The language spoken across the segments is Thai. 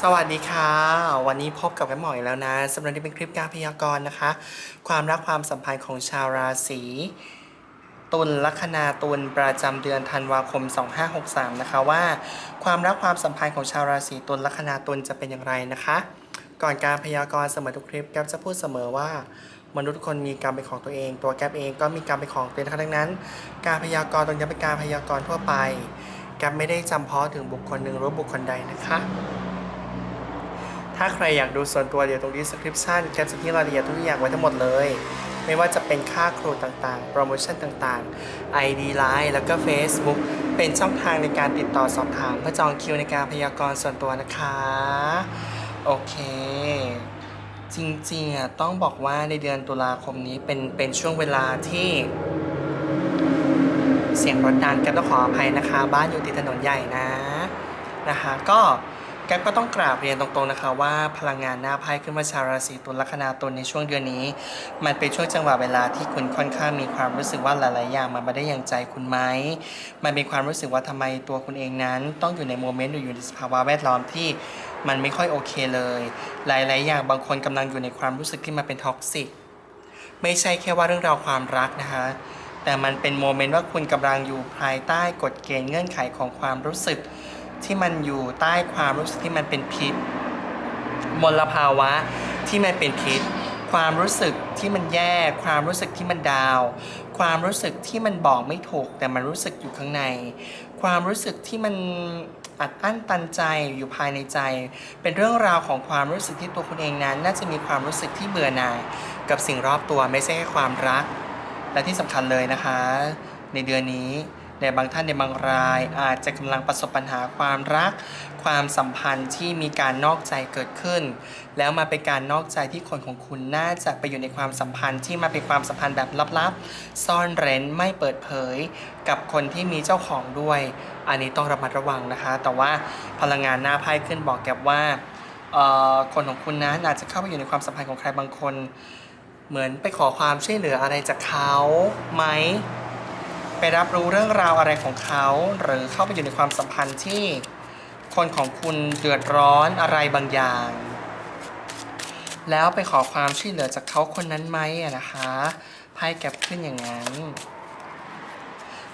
สวัสดีค่ะ วันนี้พบกับแม่หมออีกแล้วนะสำหรับที่เป็นคลิปการพยากรณ์นะคะ ความรักความสัมพันธ์ของชาวราศีตุลลัคนาตุลประจำเดือนธันวาคม 2563 นะคะว่า ความรักความสัมพันธ์ของชาวราศีตุลลัคนาตุลจะเป็นอย่างไรนะคะ ก่อนการพยากรณ์เสมอทุกคลิปแก๊ปจะพูดเสมอว่ามนุษย์ทุกคนมีกรรมเป็นของตัวเอง ตัวแก๊ปเองก็มีกรรมเป็นของตัวเองนะคะดังนั้น การพยากรณ์ตรงนี้เป็นการพยากรณ์ทั่วไปแก๊ปไม่ได้จำเพาะถึงบุคคลหนึ่งหรือบุคคลใดนะคะ ถ้าใครอยากดูส่วนตัวเดี๋ยวตรงนี้ description แคปจะที่รายละเอียดทุกอย่างไว้ทั้งหมดเลย ไม่ว่าจะเป็นค่าครูต่างๆ โปรโมชั่นต่างๆ ID Line แล้วก็ Facebook เป็นช่องทางในการติดต่อสอบถามเพื่อจองคิวในการพยากรณ์ส่วนตัวนะคะ โอเคจริงๆอะต้องบอกว่าในเดือนตุลาคมนี้เป็นเป็นช่วงเวลาที่ เสียงรถดังก๊ปต้องขออภัยนะคะ บ้านอยู่ติดถนนใหญ่นะนะคะ ก็ ก๊ปก็ต้องกราบเรียนตรงๆนะคะว่าพลังงานหน้าไพ่ขึ้นมาชาวราศีตุลลัคนาตุลในช่วงเดือนนี้ มันเป็นช่วงจังหวะเวลาที่คุณค่อนข้างมีความรู้สึกว่าหลายๆอย่างมันไม่ได้อย่างใจคุณไหมมันเป็นความรู้สึกว่าทำไมตัวคุณเองนั้น ต้องอยู่ในโมเมนต์หรืออยู่ในสภาวะแวดล้อมที่มันไม่ค่อยโอเคเลย หลายๆ อย่างบางคนกำลังอยู่ในความรู้สึกที่มันเป็นท็อกซิกไม่ใช่แค่ว่าเรื่องราวความรักนะคะแต่มันเป็นโมเมนต์ว่าคุณกำลังอยู่ภายใต้กฎเกณฑ์เงื่อนไขของความรู้สึก ที่มันอยู่ใต้ความรู้สึกที่มันเป็นพิษ มลภาวะที่มันเป็นพิษ ความรู้สึกที่มันแย่ ความรู้สึกที่มันดาว ความรู้สึกที่มันบอกไม่ถูก แต่มันรู้สึกอยู่ข้างใน ความรู้สึกที่มันอัดอั้นตันใจอยู่ภายในใจ เป็นเรื่องราวของความรู้สึกที่ตัวคุณเองนั้น น่าจะมีความรู้สึกที่เบื่อหน่าย กับสิ่งรอบตัวไม่ใช่แค่ความรัก และที่สำคัญเลยนะคะ ในเดือนนี้ ในบางท่านในบางราย อาจจะกำลังประสบปัญหาความรัก ความสัมพันธ์ที่มีการนอกใจเกิดขึ้น แล้วมาเป็นการนอกใจที่คนของคุณน่าจะไปอยู่ในความสัมพันธ์ที่มาเป็นความสัมพันธ์แบบลับๆ ซ่อนเร้นไม่เปิดเผย กับคนที่มีเจ้าของด้วย อันนี้ต้องระมัดระวังนะคะ แต่ว่าพลังงานหน้าไพ่ขึ้นบอกแกว่าคนของคุณนั้นอาจจะเข้าไปอยู่ในความสัมพันธ์ของใครบางคน เหมือนไปขอความช่วยเหลืออะไรจากเขาไหม ไปรับรู้เรื่องราวอะไรของเขา หรือเข้าไปอยู่ในความสัมพันธ์ที่คนของคุณเดือดร้อนอะไรบางอย่าง แล้วไปขอความช่วยเหลือจากเขาคนนั้นไหมอะนะคะไพ่แก็บขึ้นอย่างนั้น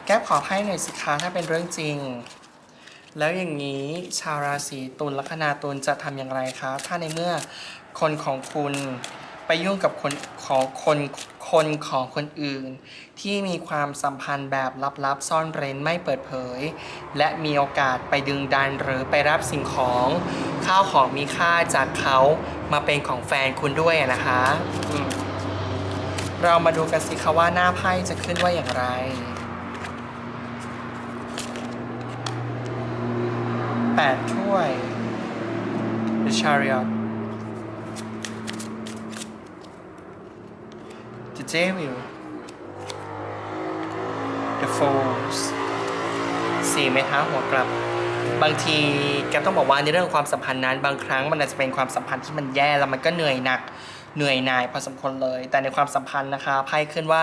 แก๊ปขอไพ่หน่อยสิคะถ้าเป็นเรื่องจริง แล้วอย่างนี้ชาวราศีตุลลัคนาตุลจะทำอย่างไรคะ ถ้าในเมื่อคนของคุณ ไปยุ่งกับคนของคนคนของคนอื่น ที่มีความสัมพันธ์แบบลับๆ ซ่อนเร้นไม่เปิดเผย และมีโอกาสไปดึงดันหรือไปรับสิ่งของข้าวของมีค่าจากเขามาเป็นของแฟนคุณด้วยนะคะเรามาดูกันสิคะว่าหน้าไพ่จะขึ้นว่าอย่างไรแปดถ้วย The Chariot The Devil The Fools สี่ไม้เท้าหัวกลับบางทีแกต้องบอกว่าในเรื่องความสัมพันธ์นั้น บางครั้งมันอาจจะเป็นความสัมพันธ์ที่มันแย่แล้วมันก็เหนื่อยหนักเหนื่อยหน่ายพอสมควรเลย แต่ในความสัมพันธ์นะคะไพ่ขึ้นว่า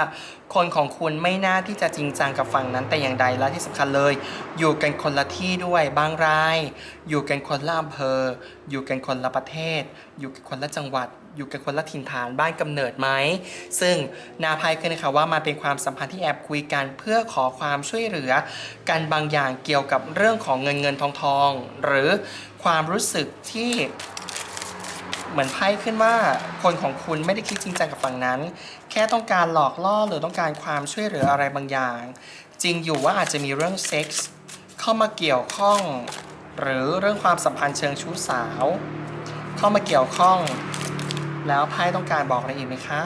คนของคุณไม่น่าที่จะจริงจังกับฝั่งนั้นแต่อย่างใดและที่สำคัญเลย อยู่กันคนละที่ด้วยบางราย อยู่กันคนละอำเภอ อยู่กันคนละประเทศ อยู่กันคนละจังหวัด อยู่กันคนละถิ่นฐานบ้านกำเนิดไหม ซึ่งนาภัยขึ้นนะคะว่ามันเป็นความสัมพันธ์ที่แอบคุยกันเพื่อขอความช่วยเหลือ กันบางอย่างเกี่ยวกับเรื่องของเงินเงินทองทอง หรือความรู้สึกที่เหมือนไพ่ขึ้นว่าคนของคุณไม่ได้คิดจริงจังกับฝั่งนั้น แค่ต้องการหลอกล่อหรือต้องการความช่วยเหลืออะไรบางอย่าง จริงอยู่ว่าอาจจะมีเรื่องเซ็กส์เข้ามาเกี่ยวข้อง หรือเรื่องความสัมพันธ์เชิงชู้สาว เข้ามาเกี่ยวข้อง แล้วไพ่ต้องการบอกอะไรอีกไหมคะ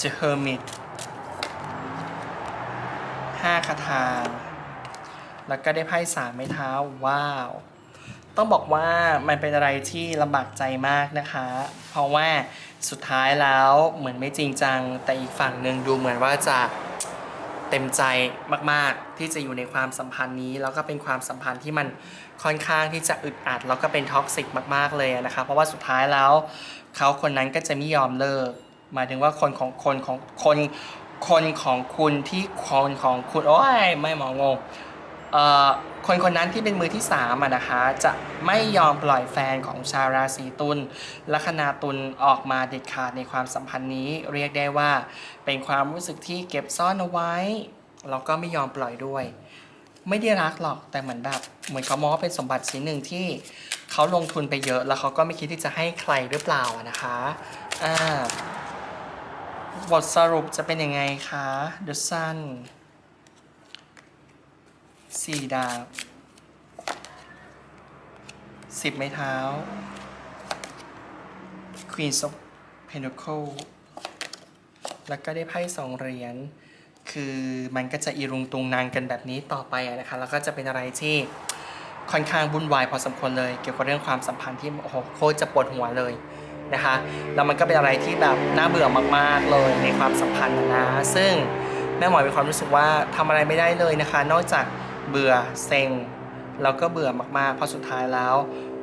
The Hermit ห้าคาถาแล้วก็ได้ไพ่สามไม้เท้า ว้าว ต้องบอกว่ามันเป็นอะไรที่ลำบากใจมากนะคะ เพราะว่าสุดท้ายแล้วเหมือนไม่จริงจัง แต่อีกฝั่งหนึ่งดูเหมือนว่าจะ เต็มใจมาก ๆ ที่จะอยู่ในความสัมพันธ์นี้ แล้วก็เป็นความสัมพันธ์ที่มันค่อนข้างที่จะอึดอัด แล้วก็เป็นท็อกซิกมาก ๆ เลยนะคะเพราะว่าสุดท้ายแล้วเขาคนนั้นก็จะไม่ยอมเลิก หมายถึงว่าคนของคนของคนคนของคุณที่คนของคุณโอ้ยไม่หมองงเอ่อ คนคนนั้นที่เป็นมือที่สามอะนะคะ จะไม่ยอมปล่อยแฟนของชาวราศีตุลลัคนาตุลออกมาเด็ดขาดในความสัมพันธ์นี้ เรียกได้ว่า เป็นความรู้สึกที่เก็บซ่อนเอาไว้แล้วก็ไม่ยอมปล่อยด้วย ไม่ได้รักหรอกแต่เหมือนแบบ เหมือนเขามองว่าเป็นสมบัติชิ้นหนึ่งที่เขาลงทุนไปเยอะ แล้วเขาก็ไม่คิดที่จะให้ใครหรือเปล่านะคะอ่าบทสรุปจะเป็นยังไงคะ The Sun สี่ดาบสิบไม้เท้า Queen of Pentacle แล้วก็ได้ไพ่สองเหรียญ คือมันก็จะอีรุงตุงนางกันแบบนี้ต่อไปนะคะ แล้วก็จะเป็นอะไรที่ค่อนข้างวุ่นวายพอสมควรเลย เกี่ยวกับเรื่องความสัมพันธ์ที่โอ้โหโคตรจะปวดหัวเลยนะคะ แล้วมันก็เป็นอะไรที่แบบน่าเบื่อมากๆเลยในความสัมพันธ์นะ ซึ่งแม่หมอมีความรู้สึกว่าทำอะไรไม่ได้เลยนะคะ นอกจาก เบื่อเซ็งแล้วก็เบื่อมากๆ เพราะสุดท้ายแล้ว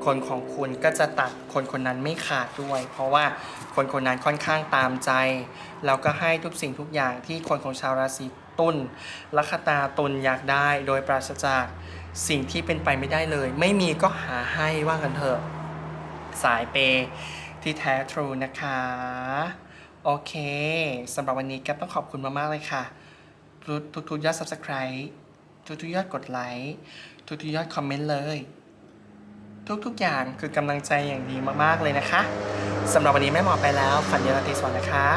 คนของคุณก็จะตัดคนคนนั้นไม่ขาดด้วย เพราะว่าคนคนนั้นค่อนข้างตามใจแล้วก็ให้ทุกสิ่งทุกอย่างที่คนของชาวราศีตุลลัคนาตุลอยากได้ โดยปราศจากสิ่งที่เป็นไปไม่ได้เลย ไม่มีก็หาให้ว่ากันเถอะสายเปย์ที่แท้ทรูนะคะ โอเคสำหรับวันนี้ก็ต้องขอบคุณมาก ๆ เลยค่ะ ทุกทุกๆยอด subscribe ทุกทุกๆยอดกดไลค์ทุกทุกๆยอดคอมเมนต์เลย ทุกๆอย่างคือกำลังใจอย่างดีมากๆเลยนะคะสำหรับวันนี้แม่หมอไปแล้ว ฝันดีราตรีสวัสดิ์นะคะ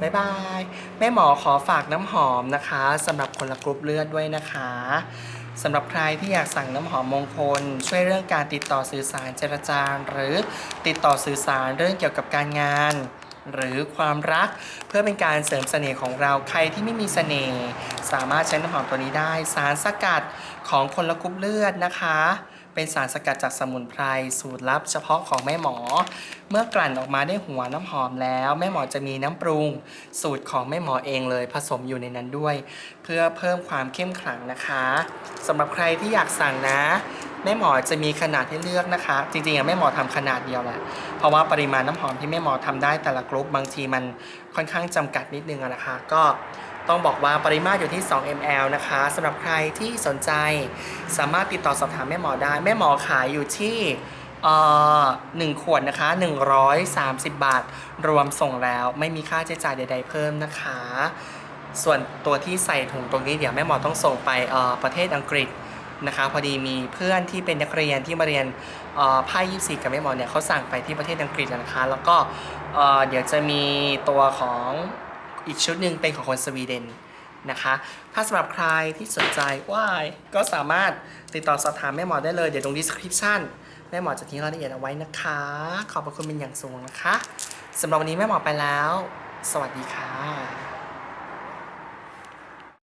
บ๊ายบาย แม่หมอขอฝากน้ำหอมนะคะสำหรับคนละกรุ๊ปเลือดด้วยนะคะสำหรับใครที่อยากสั่งน้ำหอมมงคล ช่วยเรื่องการติดต่อสื่อสารเจรจาหรือติดต่อสื่อสารเรื่องเกี่ยวกับการงาน หรือความรักเพื่อเป็นการเสริมเสน่ห์ของเราใครที่ไม่มีเสน่ห์สามารถใช้น้ำหอมตัวนี้ได้ สารสกัดของคนละกรุ๊ปเลือดนะคะ เป็นสารสกัดจากสมุนไพรสูตรลับเฉพาะของแม่หมอ เมื่อกลั่นออกมาได้หัวน้ำหอมแล้ว แม่หมอจะมีน้ำปรุงสูตรของแม่หมอเองเลยผสมอยู่ในนั้นด้วย เพื่อเพิ่มความเข้มขลังนะคะสำหรับใครที่อยากสั่งนะแม่หมอจะมีขนาดให้เลือกนะคะ จริงๆอะแม่หมอทำขนาดเดียวแหละเพราะว่าปริมาณน้ำหอมที่แม่หมอทำได้แต่ละกรุ๊ปบางทีมันค่อนข้างจำกัดนิดนึงอะนะคะ ก็ ต้องบอกว่าปริมาตรอยู่ที่ 2 ml นะคะสำหรับใครที่สนใจสามารถติดต่อสอบถามแม่หมอได้ แม่หมอขายอยู่ที่หนึ่งขวดนะคะ 130 บาท รวมส่งแล้วไม่มีค่าใช้จ่ายใด ๆ เพิ่มนะคะ ส่วนตัวที่ใส่ถุงตรงนี้เดี๋ยวแม่หมอต้องส่งไปประเทศอังกฤษนะคะ พอดีมีเพื่อนที่เป็นนักเรียนที่มาเรียนเอ่อไพ่ยี่สี่กับแม่หมอเนี่ยเขาสั่งไปที่ประเทศอังกฤษนะคะ แล้วก็เดี๋ยวจะมีตัวของ อีกชุดหนึ่งเป็นของคนสวีเดนนะคะ ถ้าสำหรับใครที่สนใจว่ายก็สามารถติดต่อสอบถามแม่หมอได้เลย เดี๋ยวตรง description แม่หมอจะทิ้งรายละเอียดเอาไว้นะคะ ขอบพระคุณเป็นอย่างสูงนะคะสำหรับวันนี้แม่หมอไปแล้ว สวัสดีค่ะ